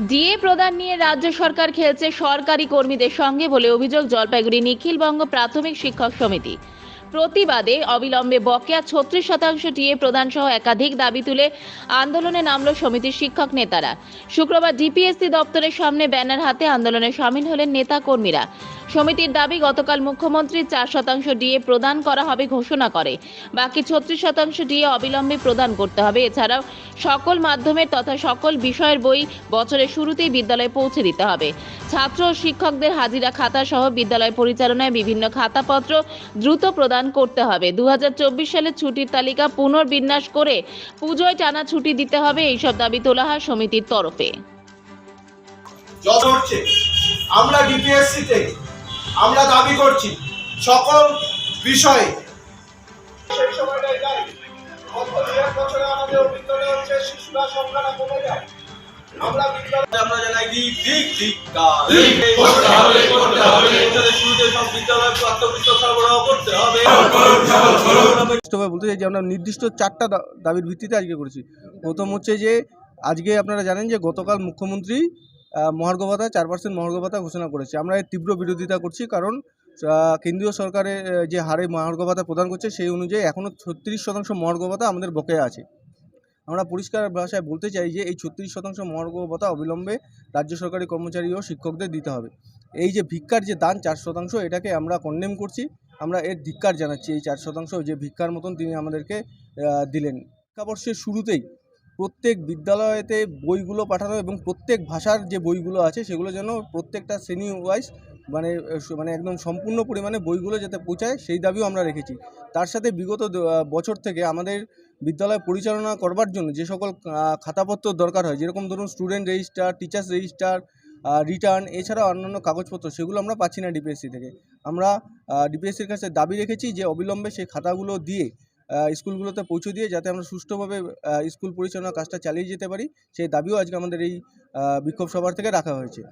DA প্রদান নিয়ে রাজ্য সরকার খেলছে সরকারি কর্মীদের সঙ্গে বলে অভিযোগ জলপাইগুড়ি নিখিলবঙ্গ প্রাথমিক শিক্ষক সমিতি। প্রতিবাদে অবিলম্বে বকেয়া ছত্রিশ শতাংশ ডিএ প্রদান সহ একাধিক দাবি তুলে আন্দোলনে নামল সমিতির শিক্ষক নেতারা। শুক্রবার ডিপিএসসি দপ্তরের সামনে ব্যানার হাতে আন্দোলনে সামিল হলেন নেতা কর্মীরা। সমিতির দাবি, গতকাল মুখ্যমন্ত্রী চার শতাংশ ডিএ প্রদান করা হবে ঘোষণা করে। বাকি ছত্রিশ শতাংশ ডিএ অবিলম্বে প্রদান করতে হবে। এছাড়াও সকল মাধ্যমের তথা সকল বিষয়ের বই বছরের শুরুতেই বিদ্যালয়ে পৌঁছে দিতে হবে। ছাত্র ও শিক্ষকদের হাজিরা খাতা সহ বিদ্যালয় পরিচালনায় বিভিন্ন খাতাপত্র দ্রুত প্রদান করতে হবে। দু সালের ছুটির তালিকা পুনর্বিন্যাস করে পুজোয় টানা ছুটি দিতে হবে। এইসব দাবি তোলা হয় সমিতির তরফে। আমরা ডিপিএসসি থেকে আমরা দাবি করছি সকল বিষয়ে আমরা জানাই দিক দিক ধিক্কার। করতে হবে, করতে হবে। শুরুতে সব বিদ্যালয় পাঠ্যপুস্তক সরবরাহ করতে হবে স্পষ্টভাবে বলতে চাই যে আমরা নির্দিষ্ট চারটা দাবির ভিত্তিতে আজকে করেছি প্রথম হচ্ছে যে আজকে আপনারা জানেন যে গতকাল মুখ্যমন্ত্রী মহার্ঘ ভাতা, চার পার্সেন্ট মহার্ঘ ভাতা ঘোষণা করেছে। আমরা এর তীব্র বিরোধিতা করছি কারণ কেন্দ্রীয় সরকারের যে হারে মহার্ঘ ভাতা প্রদান করছে সেই অনুযায়ী এখনও ছত্রিশ শতাংশ মহার্ঘ ভাতা আমাদের বকেয়া আছে। আমরা পরিষ্কার ভাষায় বলতে চাই যে এই ছত্রিশ শতাংশ মহার্ঘ ভাতা অবিলম্বে রাজ্য সরকারি কর্মচারী ও শিক্ষকদের দিতে হবে। এই যে ভিক্ষার যে দান, চার শতাংশ এটাকে আমরা কন্ডেম করছি। আমরা এর ধিক্কার জানাচ্ছি এই চার শতাংশ যে ভিক্ষার মতন তিনি আমাদেরকে দিলেন। শিক্ষাবর্ষের শুরুতেই প্রত্যেক বিদ্যালয়েতে বইগুলো পাঠানো এবং প্রত্যেক ভাষার যে বইগুলো আছে, সেগুলো যেন প্রত্যেকটা শ্রেণি ওয়াইজ মানে মানে একদম সম্পূর্ণ পরিমাণে বইগুলো যাতে পৌঁছায়, সেই দাবিও আমরা রেখেছি। তার সাথে বিগত বছর থেকে আমাদের বিদ্যালয় পরিচালনা করবার জন্য যে সকল খাতাপত্র দরকার হয়, যেরকম ধরুন student register teachers register return এছাড়াও অন্যান্য কাগজপত্র, সেগুলো আমরা পাচ্ছি না ডিপিএসসি থেকে। আমরা ডিপিএসসির কাছে দাবি রেখেছি যে অবিলম্বে সেই খাতাগুলো দিয়ে স্কুলগুলোতে পৌঁছে দিয়ে যাতে আমরা সুষ্ঠুভাবে স্কুল পরিচালনার কাজটা চালিয়ে যেতে পারি, সেই দাবিও আজকে আমাদের এই বিক্ষোভ সভার থেকে রাখা হয়েছে।